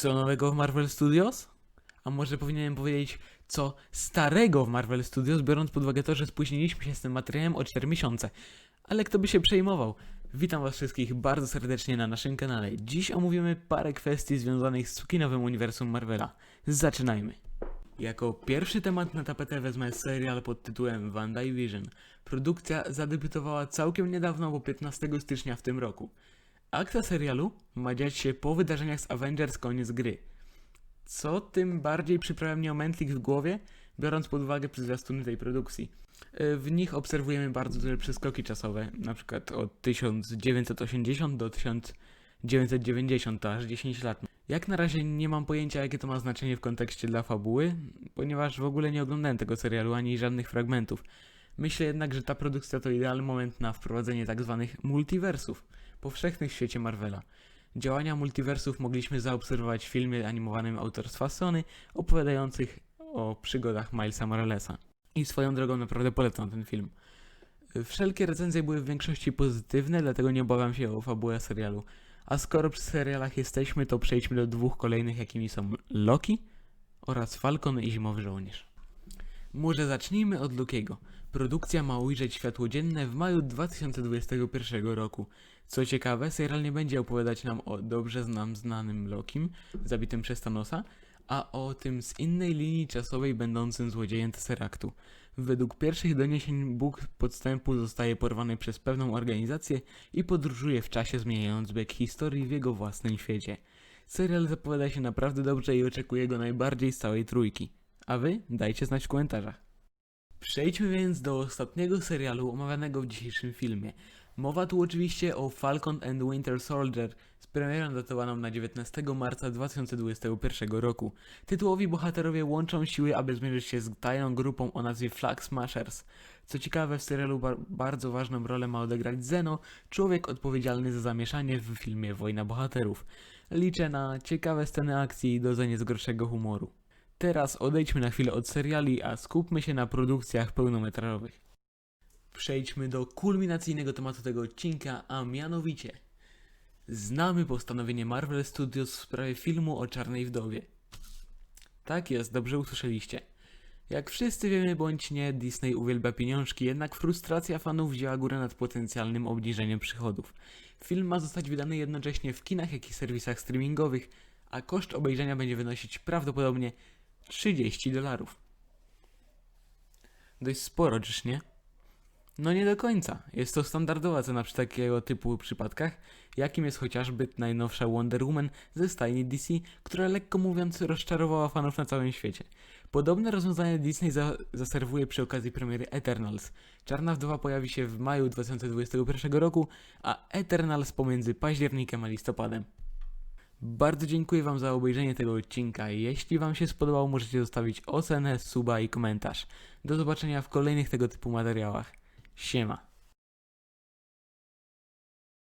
Co nowego w Marvel Studios? A może powinienem powiedzieć, co starego w Marvel Studios, biorąc pod uwagę to, że spóźniliśmy się z tym materiałem o 4 miesiące. Ale kto by się przejmował? Witam was wszystkich bardzo serdecznie na naszym kanale. Dziś omówimy parę kwestii związanych z kinowym uniwersum Marvela. Zaczynajmy. Jako pierwszy temat na tapetę wezmę serial pod tytułem WandaVision. Produkcja zadebiutowała całkiem niedawno, bo 15 stycznia w tym roku. Akcja serialu ma dziać się po wydarzeniach z Avengers koniec gry. Co tym bardziej przyprawia mnie o mętlik w głowie, biorąc pod uwagę zwiastuny tej produkcji. E, W nich obserwujemy bardzo duże przeskoki czasowe, przykład od 1980 do 1990, to aż 10 lat. Jak na razie nie mam pojęcia, jakie to ma znaczenie w kontekście dla fabuły, ponieważ w ogóle nie oglądałem tego serialu ani żadnych fragmentów. Myślę jednak, że ta produkcja to idealny moment na wprowadzenie tzw. multiversów, powszechnych w świecie Marvela. Działania multiversów mogliśmy zaobserwować w filmie animowanym autorstwa Sony, opowiadających o przygodach Milesa Moralesa. I swoją drogą naprawdę polecam ten film. Wszelkie recenzje były w większości pozytywne, dlatego nie obawiam się o fabułę serialu. A skoro przy serialach jesteśmy, to przejdźmy do dwóch kolejnych, jakimi są Loki oraz Falcon i Zimowy Żołnierz. Może zacznijmy od Lokiego. Produkcja ma ujrzeć światło dzienne w maju 2021 roku. Co ciekawe, serial nie będzie opowiadać nam o dobrze nam znanym Lokim, zabitym przez Thanosa, a o tym z innej linii czasowej będącym złodziejem Tesseractu. Według pierwszych doniesień Bóg podstępu zostaje porwany przez pewną organizację i podróżuje w czasie zmieniając bieg historii w jego własnym świecie. Serial zapowiada się naprawdę dobrze i oczekuję go najbardziej z całej trójki. A wy dajcie znać w komentarzach. Przejdźmy więc do ostatniego serialu omawianego w dzisiejszym filmie. Mowa tu oczywiście o Falcon and Winter Soldier z premierą datowaną na 19 marca 2021 roku. Tytułowi bohaterowie łączą siły, aby zmierzyć się z tajną grupą o nazwie Flag Smashers. Co ciekawe, w serialu bar- bardzo ważną rolę ma odegrać Zeno, człowiek odpowiedzialny za zamieszanie w filmie Wojna Bohaterów. Liczę na ciekawe sceny akcji i dozenie z gorszego humoru. Teraz odejdźmy na chwilę od seriali, a skupmy się na produkcjach pełnometrażowych. Przejdźmy do kulminacyjnego tematu tego odcinka, a mianowicie znamy postanowienie Marvel Studios w sprawie filmu o Czarnej Wdowie. Tak jest, dobrze usłyszeliście. Jak wszyscy wiemy bądź nie, Disney uwielbia pieniążki, jednak frustracja fanów wzięła górę nad potencjalnym obniżeniem przychodów. Film ma zostać wydany jednocześnie w kinach, jak i serwisach streamingowych, a koszt obejrzenia będzie wynosić prawdopodobnie 30 dolarów. Dość sporo, czyż nie? No nie do końca. Jest to standardowa cena przy takiego typu przypadkach, jakim jest chociażby najnowsza Wonder Woman ze stajni DC, która lekko mówiąc rozczarowała fanów na całym świecie. Podobne rozwiązanie Disney za zaserwuje przy okazji premiery Eternals. Czarna Wdowa pojawi się w maju 2021 roku, a Eternals pomiędzy październikiem a listopadem. Bardzo dziękuję Wam za obejrzenie tego odcinka. Jeśli Wam się spodobał, możecie zostawić ocenę, suba i komentarz. Do zobaczenia w kolejnych tego typu materiałach. Siema.